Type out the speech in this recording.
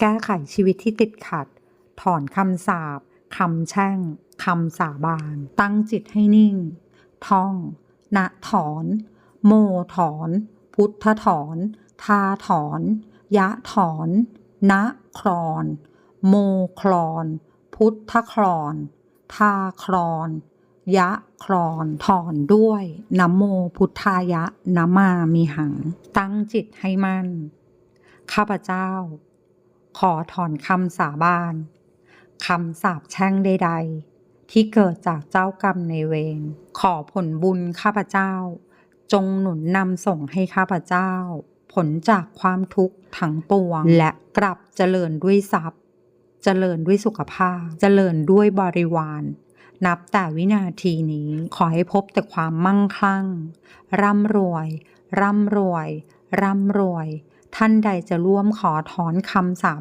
แก้ไขชีวิตที่ติดขัด ถอนคำสาปคำแช่งคำสาบาน ตั้งจิตให้นิ่ง ท่องณถอน โมถอน พุทธถอนทาถอน ยะถอนณครอน โมคลอน พุทธครอนทาครอน ยะครอน ถอนด้วยนโมพุทธายะนมามีหัง ตั้งจิตให้มั่น ข้าพเจ้า ขอถอนคำสาบานคำสาปแช่งใด ๆ ที่เกิดจากเจ้ากรรมในเวรขอผลบุญข้าพเจ้า จงหนุนนำส่งให้ข้าพเจ้า ผลจากความทุกข์ทั้งปวง และกลับเจริญด้วยทรัพย์ เจริญด้วยสุขภาพ เจริญด้วยบริวาร นับแต่วินาทีนี้ ขอให้พบแต่ความมั่งคั่ง ร่ำรวย ร่ำรวย ร่ำรวย ท่านใดจะร่วมขอถอนคำสาบาน